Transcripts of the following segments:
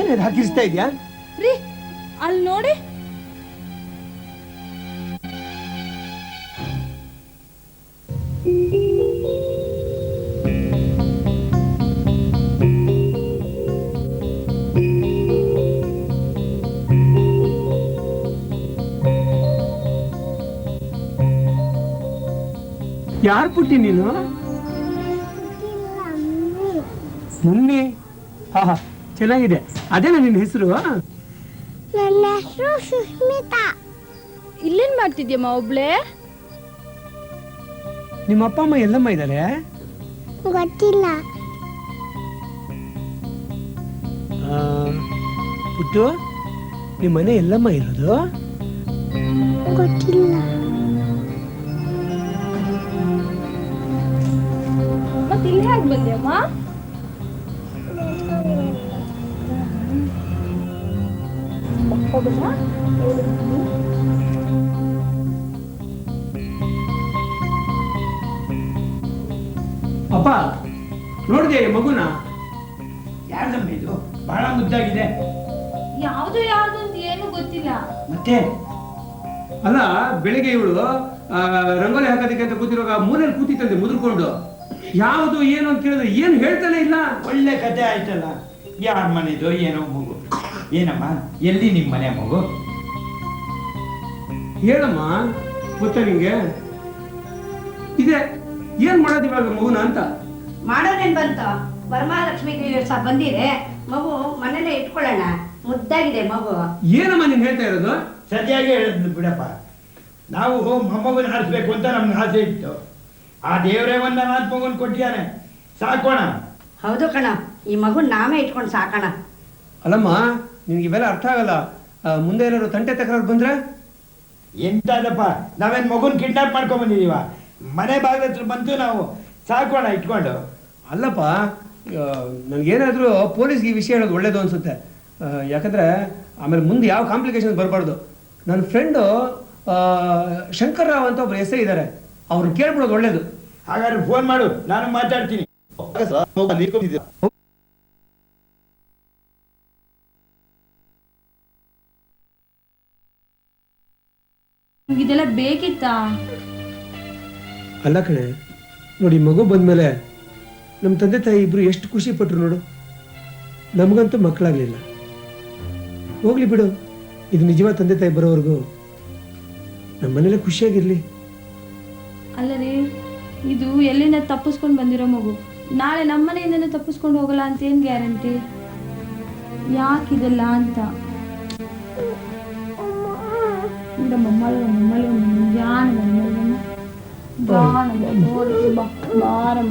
ಏನಿದೆ ಹಾಕಿಸ್ತಾ ಇದೆಯಾ? ರೀ ಅಲ್ಲಿ ನೋಡಿ. ಯಾರು ಪುಟ್ಟಿ ನೀನು? ಮುನ್ನಿ ಹಾ ಹಾ ಚೆನ್ನಾಗಿದೆ. ಅದೇನ ನಿನ್ನ ಹೆಸರು? ನನ್ನ ಹೆಸರು ಸುಸ್ಮಿತಾ ಇಲ್ಲೇನ್ ಮಾಡ್ತಿದ್ಯಮ್ಮ ಒಬ್ಳೆ? ನಿಮ್ಮ ಅಪ್ಪ ಅಮ್ಮ ಎಲ್ಲಮ್ಮ ಇದ್ದಾರೆ ಗೊತ್ತಿಲ್ಲ. ಪುಟ್ಟು ನಿಮ್ಮ ಮನೆ ಎಲ್ಲಮ್ಮ ಇರೋದು? ಗೊತ್ತಿಲ್ಲ. ಮತ್ತೆ ಇಲ್ಲಿ ಹೇಗೆ ಅಪ್ಪ ನೋಡಿದೆ ಮಗುನ? ಯಾರ್ದಮ್ಮ ಇದು? ಬಹಳ ಮುದ್ದಾಗಿದೆ. ಯಾವ್ದು ಯಾವ್ದು ಅಂತ ಏನು ಗೊತ್ತಿಲ್ಲ. ಮತ್ತೆ? ಅಲ್ಲ ಬೆಳಿಗ್ಗೆ ಇವಳು ರಂಗೋಲಿ ಹಾಕೋದಕ್ಕೆ ಅಂತ ಕೂತಿರುವಾಗ ಮೂಲೆಯಲ್ಲಿ ಕೂತಿತ್ತಂತೆ ಮುದ್ರಕೊಂಡು ಯಾವುದು ಏನು? ಅಂತ ಕೇಳಿದ್ರೆ ಏನು ಹೇಳ್ತಾನೆ ಇಲ್ಲ. ಒಳ್ಳೆ ಕತೆ ಆಯ್ತಲ್ಲ. ಯಾರ ಮನೆದು ಏನೋ ಮಗು. ಏನಮ್ಮ? ಎಲ್ಲಿ ನಿಮ್ಮ ಮನೆ ಮಗು? ಹೇಳಮ್ಮ ಗೊತ್ತಾ ನಿಂಗೆ? ಇದೆ ಏನ್ ಮಾಡೋದು ಇವಾಗ ಮಗುನ ಅಂತ? ಮಾಡೋದೇನ್ ಬಂತು? ವರಮಹಾಲಕ್ಷ್ಮಿ ಸಹ ಬಂದಿದೆ ಮಗು ಮನೇಲೆ ಇಟ್ಕೊಳ್ಳೋಣ. ಮುದ್ದಾಗಿದೆ ಮಗು. ಏನಮ್ಮ ನೀನ್ ಹೇಳ್ತಾ ಇರೋದು? ಸರಿಯಾಗಿ ಹೇಳಿದ್ನು ಬಿಡಪ್ಪ. ನಾವು ಮೊಮ್ಮಗನ ಆರಿಸ್ಬೇಕು ಅಂತ ನಮ್ಗೆ ಆಸೆ ಇತ್ತು. ಆ ದೇವರೇ ಒಂದ ಅನಾಥ ಮಗುನ್ ಕೊಟ್ಟಿದ್ದಾನೆ. ಸಾಕೋಣ? ಹೌದು ಕಣ ಈ ಮಗು ನಾವೇ ಇಟ್ಕೊಂಡು ಸಾಕೋಣ. ಅಲ್ಲಮ್ಮ ನಿನ್ಗೆ ಇವೆಲ್ಲ ಅರ್ಥ ಆಗಲ್ಲ. ಮುಂದೆ ಏನಾದ್ರು ತಂಟೆ ತಕರಾರು ಬಂದ್ರೆ? ಎಂತದಪ್ಪ? ನಾವೇನ್ ಮಗುನ್ ಕಿಡ್ನಾಪ್ ಮಾಡ್ಕೊಂಡ್ ಬಂದಿದೀವ ಮನೆ ಬಾಗಿಲ ಹತ್ರ ಬಂತು ನಾವು ಸಾಕೋಣ ಇಟ್ಕೊಂಡು. ಅಲ್ಲಪ್ಪ ನನಗೇನಾದರೂ ಪೊಲೀಸ್ಗೆ ಈ ವಿಷಯ ಹೇಳೋದು ಒಳ್ಳೇದು ಅನ್ಸುತ್ತೆ. ಯಾಕಂದ್ರೆ ಆಮೇಲೆ ಮುಂದೆ ಯಾವ ಕಾಂಪ್ಲಿಕೇಶನ್ ಬರಬಾರ್ದು. ನನ್ನ ಫ್ರೆಂಡು ಶಂಕರ್ ರಾವ್ ಅಂತ ಒಬ್ರು ಎಸ್ ಇದ್ದಾರೆ ಅವ್ರು ಕೇಳ್ಬಿಡೋದು ಒಳ್ಳೇದು. ಹಾಗಾದ್ರೆ ಫೋನ್ ಮಾಡು ನಾನು ಮಾತಾಡ್ತೀನಿ. ಇದೆಲ್ಲ ಬೇಕಿತ್ತಾ? ಅಲ್ಲ ಕಣೆ ನೋಡಿ ಮಗು ಬಂದ್ಮೇಲೆ ನಮ್ಮ ತಂದೆ ತಾಯಿ ಇಬ್ರು ಎಷ್ಟು ಖುಷಿ ಪಟ್ರು ನೋಡು. ನಮಗಂತೂ ಮಕ್ಕಳಾಗ್ಲಿಲ್ಲ. ಹೋಗ್ಲಿ ಬಿಡು ಇದು ನಿಜವಾದ ತಂದೆ ತಾಯಿ ಬರೋವರೆಗೂ ನಮ್ಮ ಮನೇಲೆ ಖುಷಿಯಾಗಿರ್ಲಿ. ಅಲ್ಲ ರೀ ಇದು ಎಲ್ಲಿಂದ ತಪ್ಪಿಸ್ಕೊಂಡು ಬಂದಿರೋ ಮಗು? ನಾಳೆ ನಮ್ಮನೆಯಿಂದನೇ ತಪ್ಪಿಸ್ಕೊಂಡು ಹೋಗಲ್ಲ ಅಂತ ಏನ್ ಗ್ಯಾರಂಟಿ? ಯಾಕಿದೆಲ್ಲ ಅಂತ? ഇവിടെ മമ്മള് മമ്മള് ഞാൻ മമ്മള് ബാണം ഓടി ബ ബാരം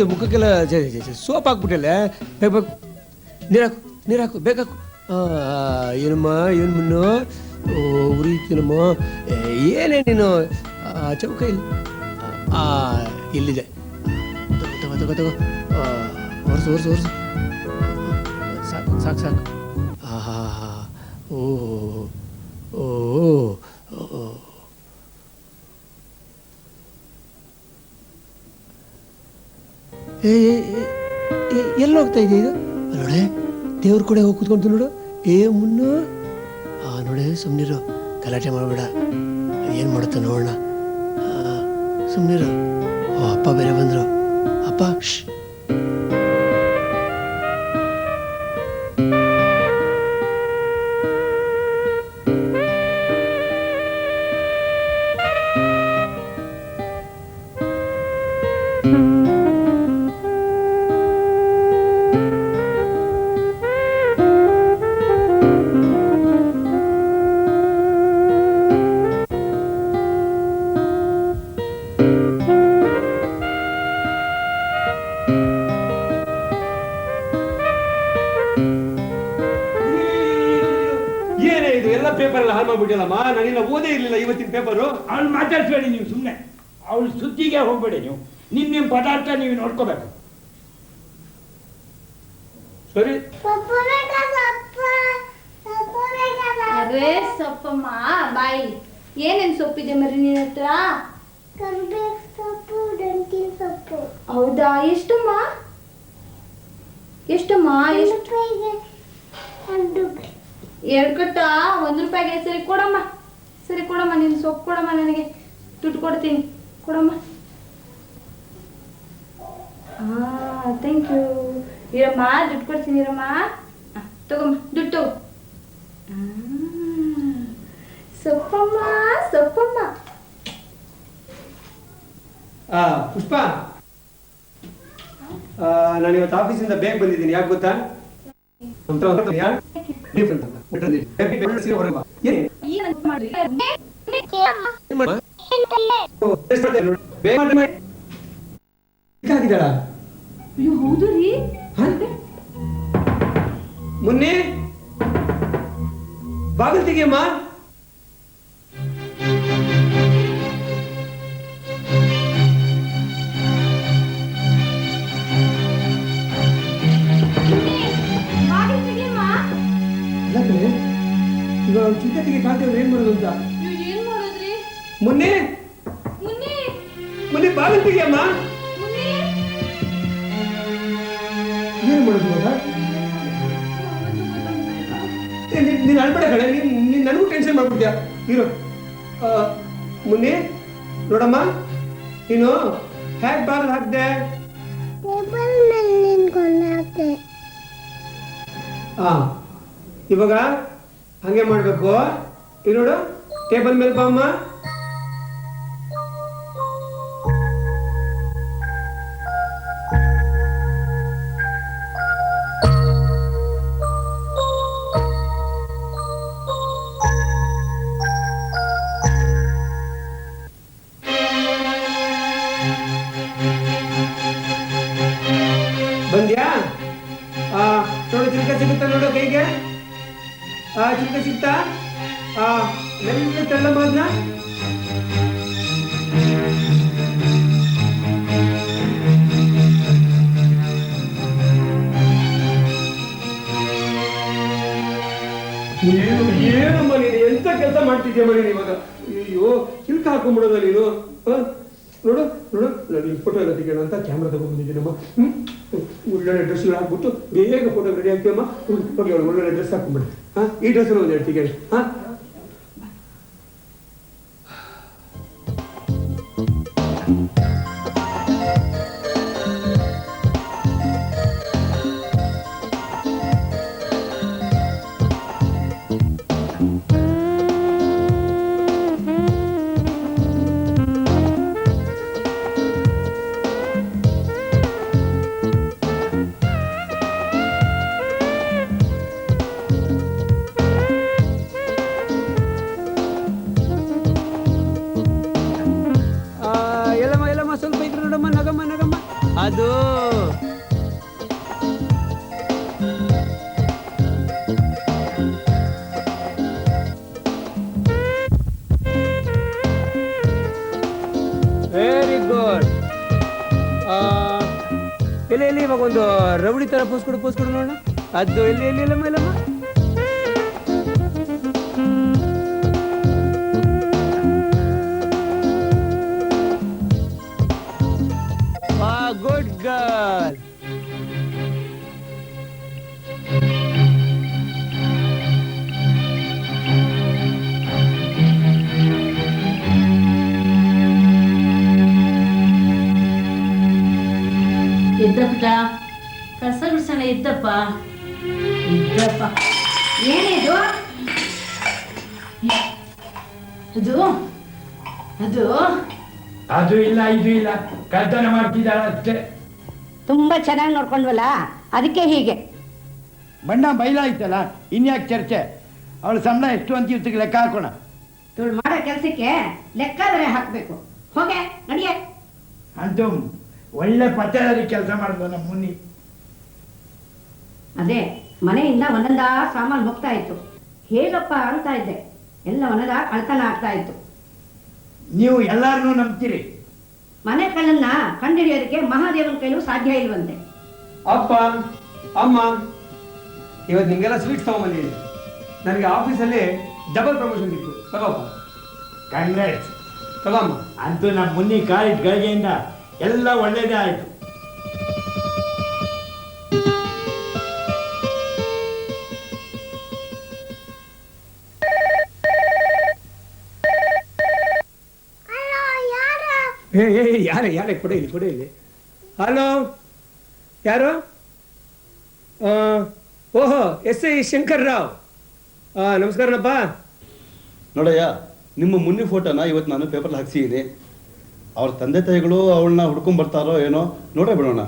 ಇದು ಮುಖಕ್ಕೆಲ್ಲ ಸೋಪ್ ಹಾಕ್ಬಿಟ್ಟಲ್ಲ ಬೇಕು ಬೇಕು ನೀರಾಕು ನೀರಾಕು ಬೇಕಾಕು ಏನಮ್ಮ, ಏನು ಮುನ್ನು? ಉರಿತೀನಮ್ಮ ಏನೇ ನೀನು? ಚೌಕ ಇಲ್ಲ. ಇಲ್ಲಿದೆ. ತಗೋ ತಗೋ ತಗೋ ಒರ್ಸು ಒರ್ಸು ಒರ್ಸು. ಸಾಕು ಸಾಕು ಸಾಕು. ಆಹಾ ಓ ಓ ಓ. ಏ ಎಲ್ಲಿ ಹೋಗ್ತಾ ಇದೆ? ಇದು ನೋಡೆ, ದೇವ್ರ ಕೂಡ ಹೋಗಿ ಕೂತ್ಕೊಂತು ನೋಡು. ಏ, ಮುನ್ನು. ಆ, ನೋಡೆ ಸುಮ್ಮನಿರು ಗಲಾಟೆ ಮಾಡಬೇಡ. ಏನು ಮಾಡುತ್ತೆ ನೋಡೋಣ. ಸುಮ್ಮನಿರು ಓ, ಅಪ್ಪ ಬೇರೆ ಬಂದರು. ಅಪ್ಪ ಶ್ ಏನೇ ಇದು ಎಲ್ಲ ಪೇಪರ್ ಎಲ್ಲ ಹಾಳು ಮಾಡ್ಬಿಟ್ಟಿಲ್ಲಮ್ಮ? ನಾನಿಲ್ಲ ಓದೇ ಇರ್ಲಿಲ್ಲ ಇವತ್ತಿನ ಪೇಪರು ಅವಳು ಮಾತಾಡ್ಸ್ಬೇಡಿ ನೀವು ಸುಮ್ಮನೆ ಅವಳು ಸುದ್ದಿಗೆ ಹೋಗ್ಬೇಡಿ ನೀವು. ನಿಮ್ಮ ನಿಮ್ಮ ಪದಾರ್ಥ ನೀವು ನೋಡ್ಕೋಬೇಕು. ಸರಿ. ಅರೇ ಸೊಪ್ಪಮ್ಮ ಬಾಯಿ. ಏನೇನ್ ಸೊಪ್ಪಿದೆ ಮರಿ ನಿನ್ನ ಹತ್ರ? ಸೊಪ್ಪು ಸೊಪ್ಪು. ಹೌದಾ? ಎಷ್ಟಮ್ಮ? ಎಷ್ಟಮ್ಮ ಎಷ್ಟು? ಎರಡು ಕಟ್ಟ? ಒಂದು ರೂಪಾಯಿಗೆ ಸರಿ ಕೊಡಮ್ಮ. ಸರಿ ಕೊಡಮ್ಮ ನೀನು ಸೊಪ್ಪು ಕೊಡಮ್ಮ ನನಗೆ. ದುಡ್ಡು ಕೊಡ್ತೀನಿ. ಕೊಡಮ್ಮ. ಹಾಂ ಥ್ಯಾಂಕ್ ಯು ಇರಮ್ಮ ದುಡ್ಡು ಕೊಡ್ತೀನಿ ಇರಮ್ಮ. ಆ, ತಗೊಮ್ಮ ದುಡ್ಡು ತಗೋ. ಆ, ಸೊಪ್ಪಮ್ಮ ಸೊಪ್ಪಮ್ಮ. ಆ, ಪುಷ್ಪ. ಆ, ನಾನು ಇವತ್ತು ಆಫೀಸಿಂದ ಬೇಗ ಬಂದಿದ್ದೀನಿ. ಯಾಕೆ ಗೊತ್ತಾ? ಮುನ್ನೆ ಅಂತ. ಯಾರು? ಟೆನ್ಷನ್ ಇರು. ಮುನ್ನಿ ನೋಡಮ್ಮ ನೀನು ಹ್ಯಾಕ್ ಬಾಲ್ ಹಾಕ್ದೆ? ಆ ಇವಾಗ ಹಂಗೆ ಮಾಡ್ಬೇಕು. ಇಲ್ಲಿ ನೋಡು ಟೇಬಲ್ ಮೇಲೆ ಬಾ ಆ, ಚಿಕ್ಕ ಸಿಗ್ತಾ ಆ ಮೆಲ್ಲ ತೆಳ್ಳಮ್ಮ ಅದನ್ನ ಏನು ನೀನು? ಎಂತ ಕೆಲಸ ಮಾಡ್ತಿದ್ಯಾ ಮನೆ ಇವಾಗ? ಅಯ್ಯೋ ಚಿಲ್ಕ ಹಾಕೊಂಡ್ಬಿಡೋದ ನೀನು? ನೋಡು ನೋಡು ನಾನು ಫೋಟೋ ಎಲ್ಲ ತೆಗೆಯೋಣ ಅಂತ ಕ್ಯಾಮ್ರಾ ತಗೊಂಡ್ಬಂದಿದ್ದೀನಮ್ಮ ಹ್ಮ್? ಒಳ್ಳೊಳ್ಳೆ ಡ್ರೆಸ್ ಹಾಕ್ಬಿಟ್ಟು ಬೇಗ ಫೋಟೋ ರೆಡಿ ಆಗ್ತೀಯಮ್ಮ. ಹ್ಮ್, ಹೋಗಿ ಒಳ್ಳೊಳ್ಳೆ ಡ್ರೆಸ್ ಹಾಕೊಂಡ್ಬಿಡಿ. ಹಾ ಈ ಡ್ರೆಸ್ ಒಂದು ಎರಡು ಹಾಂ ಹಾ? ಇವಾಗ ಒಂದು ರವಡಿ ತರ ಪೋಸ್ ಕೊಡು ಪೋಸ್ ಕೊಡು ನೋಡೋಣ ಅದು ಎಲ್ಲಿ ಎಲ್ಲಿ ಇಲ್ಲಮ್ಮ ಎಲ್ಲಮ್ಮ ಎದ್ದ ಕಸ ಬಿಡ್ಸೋಣ ಎದ್ದಪ್ಪ. ಎದ್ದಪ್ಪ. ಏನಿದು ಅದು ಅದು. ಅದು ಇಲ್ಲ ಇದು ಇಲ್ಲ. ಕಳ್ತನ ಮಾಡ್ತಿದ್ದಾಳೆ ಅಷ್ಟೇ. ತುಂಬಾ ಚೆನ್ನಾಗಿ ನೋಡ್ಕೊಂಡ್ವಲ್ಲ? ಅದಕ್ಕೆ ಹೀಗೆ. ಬಣ್ಣ ಬೈಲಾಯ್ತಲ್ಲ ಇನ್ಯಾಕೆ ಚರ್ಚೆ? ಅವಳ ಸಂಬಳ ಎಷ್ಟು ಅಂತ ಇವತ್ತಿಗೆ ಲೆಕ್ಕ ಹಾಕೋಣ. ಇವಳು ಮಾಡೋ ಕೆಲಸಕ್ಕೆ ಲೆಕ್ಕಾದರೆ ಹಾಕಬೇಕು. ಹೋಗೆ ನಡಿಯೇ. ಅಂತೂ ಒಳ್ಳೆ ಪತ್ತೇದಾರಿ ಕೆಲಸ ಮಾಡ್ಬೋದು ನಮ್ಮ ಮುನಿ. ಅದೇ ಮನೆಯಿಂದ ಒಂದೊಂದ ಸಾಮಾನು ಹೋಗ್ತಾ ಇತ್ತು. ಹೇಗಪ್ಪ ಅಂತ ಇದ್ದೆ. ಎಲ್ಲ ಒಂದೊಂದ ಕಳ್ತನ ಆಗ್ತಾ ಇತ್ತು. ನೀವು ಎಲ್ಲಾರನ್ನೂ ನಂಬ್ತೀರಿ. ಮನೆ ಕಳ್ಳನ್ನ ಕಂಡಿಡಿಯೋದಕ್ಕೆ ಮಹಾದೇವನ ಕೈಲೂ ಸಾಧ್ಯ ಇಲ್ವಂತೆ. ಅಪ್ಪ ಅಮ್ಮ ಇವತ್ತು ನಿಮಗೆಲ್ಲ ಸ್ವೀಟ್ ತಗೊಂಬಂದಿದ್ದೀನಿ. ನನಗೆ ಆಫೀಸಲ್ಲಿ ಡಬಲ್ ಪ್ರಮೋಷನ್ ಇತ್ತು. ತಗೋಪ್ಪ. ಕಾಂಗ್ರೆಸ್ ತಗೋಮ್ಮ. ಅಂತೂ ನಮ್ಮ ಮುನ್ನಿ ಕಾಲಿಟ್ ಗಳಿಗೆಯಿಂದ ಎಲ್ಲ ಒಳ್ಳೇದೇ ಆಯಿತು. ಏ ಏ ಯಾರೇ ಯಾರೇ ಕೊಡೆ ಇಲ್ಲಿ ಕೊಡ ಇಲ್ಲಿ. ಹಲೋ ಯಾರು? ಆ, ಓಹೋ ಎಸ್ ಐ ಶಂಕರ್ ರಾವ್. ನಮಸ್ಕಾರನಪ್ಪ. ನೋಡಯ್ಯ ನಿಮ್ಮ ಮುನ್ನಿ ಫೋಟೋನ ಇವತ್ತು ನಾನು ಪೇಪರ್ ಹಾಕ್ಸಿದ್ದೀನಿ. ಅವ್ರ ತಂದೆ ತಾಯಿಗಳು ಅವಳನ್ನ ಹುಡ್ಕೊಂಡ್ ಬರ್ತಾರೋ ಏನೋ ನೋಡೇ ಬಿಡೋಣ.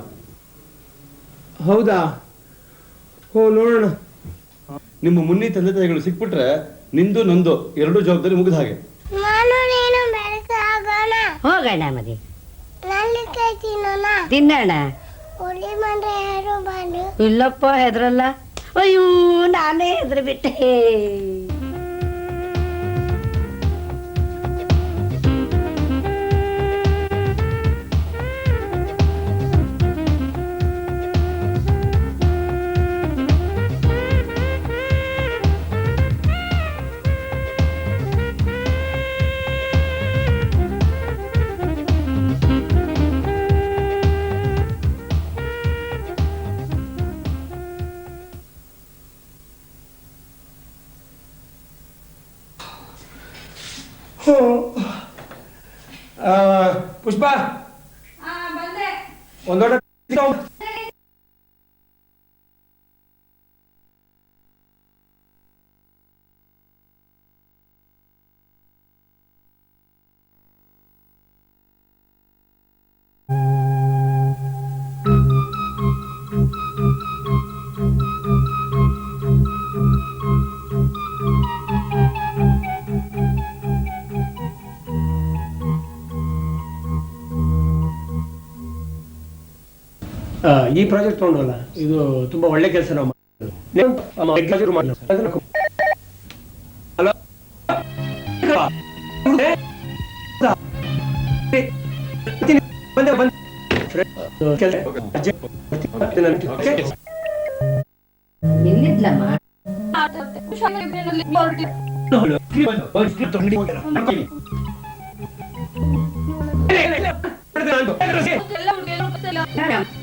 ಹೌದಾ? ಓ ನೋಡೋಣ. ನಿಮ್ಮ ಮುನ್ನಿ ತಂದೆ ತಾಯಿಗಳು ಸಿಕ್ಬಿಟ್ರೆ ನಿಂದು ನಂದು ಎರಡು ಜವಾಬ್ದಾರಿ ಮುಗಿದ ಹಾಗೆ. ನಾನು ನೀನು ಹೋಗೋಣ ಮದಿ. ನಲ್ಲಿ ಕೈ ತಿನ್ನೋಣ. ತಿನ್ನೋಣ ಹುಲಿ ಬಂದ್ರೆ ಯಾರು ಬಂದು? ಇಲ್ಲಪ್ಪ ಹೆದ್ರಲ್ಲ. ಅಯ್ಯೋ ನಾನೇ ಹೆದ್ರ ಪುಷ್ಪ ಈ ಪ್ರಾಜೆಕ್ಟ್ ತಗೊಂಡಲ್ಲ ಇದು ತುಂಬಾ ಒಳ್ಳೆ ಕೆಲಸ ನಾವು.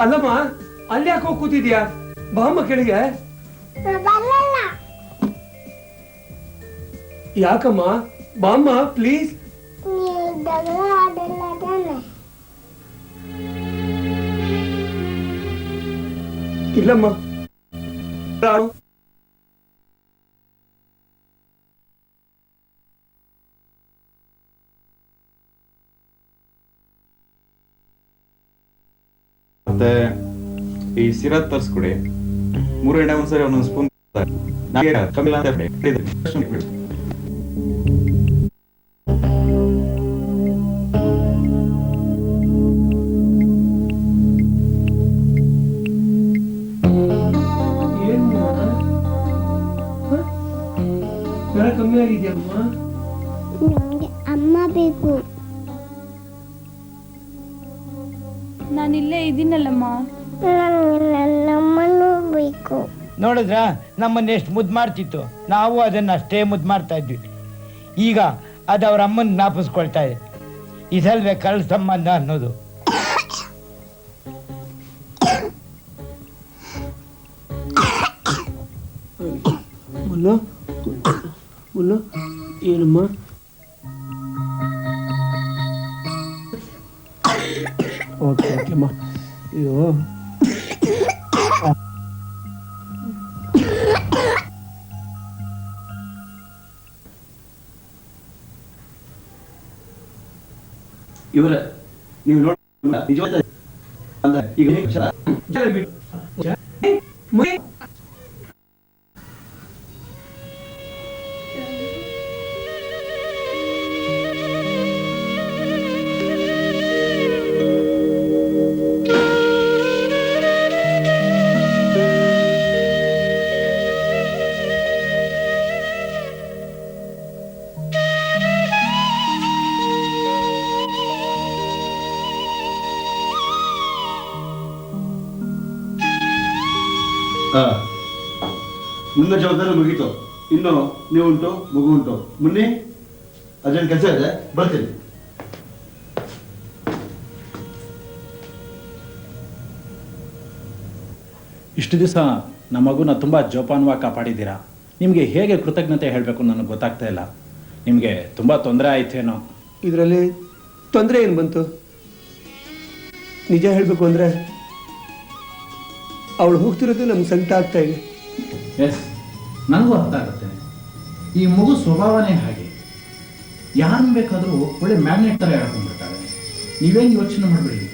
ಅಲ್ಲಮ್ಮ ಅಲ್ಲಿ ಯಾಕೆ ಹೋಗಿ ಕೂತಿದ್ಯಾ? ಬಾಮ್ಮ ಕೆಳಗೆ. ಯಾಕಮ್ಮ? ಬಾಮ್ಮ ಪ್ಲೀಸ್ ಇಲ್ಲಮ್ಮ. ಮತ್ತೆ ಈ ಸಿರತ್ ತರ್ಸ್ಕೊಡಿ. ಮೂರು ಎಣ್ಣೆ ಒಂದ್ಸರಿ ಒಂದೊಂದು ಸ್ಪೂನ್ ನಾನಿಲ್ಲೇ ಇದ್ದೀನಲ್ಲಮ್ಮ ಬೇಕು. ನೋಡಿದ್ರ ನಮ್ಮನ್ನ ಎಷ್ಟು ಮುದ್ದು ಮಾಡ್ತಿತ್ತು? ನಾವು ಅದನ್ನ ಅಷ್ಟೇ ಮುದ್ದು ಮಾಡ್ತಾ ಇದ್ವಿ. ಈಗ ಅದು ಅವ್ರ ಅಮ್ಮನ ಜ್ಞಾಪಿಸ್ಕೊಳ್ತಾ ಇದೆ. ಇದಲ್ವೇ ಕಳ್ಳ ಸಂಬಂಧ ಅನ್ನೋದು. ಮುಲ್ಲು ಮುಲ್ಲು ಏನಮ್ಮ? Okay Ja. ಇವರ ನೀವು ನೋಡಿ ನಿಜವಾದ ಈಗ ನಿಮ್ಮ ಜವಾಬ್ದಾರಿ ಮುಗೀತು. ಇನ್ನು ನೀವು ಉಂಟು ಮಗು ಉಂಟು ಮುನ್ನಿ ಅದೇನು ಕೆಲಸ ಇದೆ? ಬರ್ತೀನಿ. ಇಷ್ಟು ದಿವಸ ನಮ್ಮ ಮಗುನ ತುಂಬ ಜೋಪಾನವಾಗಿ ಕಾಪಾಡಿದ್ದೀರಾ? ನಿಮಗೆ ಹೇಗೆ ಕೃತಜ್ಞತೆ ಹೇಳಬೇಕು ನನಗೆ ಗೊತ್ತಾಗ್ತಾ ಇಲ್ಲ. ನಿಮಗೆ ತುಂಬ ತೊಂದರೆ ಆಯ್ತೇನೋ? ಇದರಲ್ಲಿ ತೊಂದರೆ ಏನು ಬಂತು? ನಿಜ ಹೇಳಬೇಕು ಅಂದರೆ ಅವಳು ಹೋಗ್ತಿರೋದು ನಮ್ಗೆ ಸಂಕಟ ಆಗ್ತಾ ಇದೆ. ಎಸ್ ನನಗೂ ಅರ್ಥ ಆಗುತ್ತೆ. ಈ ಮಗು ಸ್ವಭಾವನೇ ಹಾಗೆ. ಯಾರನ್ನ ಬೇಕಾದರೂ ಒಳ್ಳೆ ಮ್ಯಾಗ್ನೆಟ್ ಥರ ಹೇಳ್ಕೊಂಡ್ಬಿಡ್ತಾರೆ ನೀವೇನು ಯೋಚನೆ ಮಾಡಬೇಡಿ?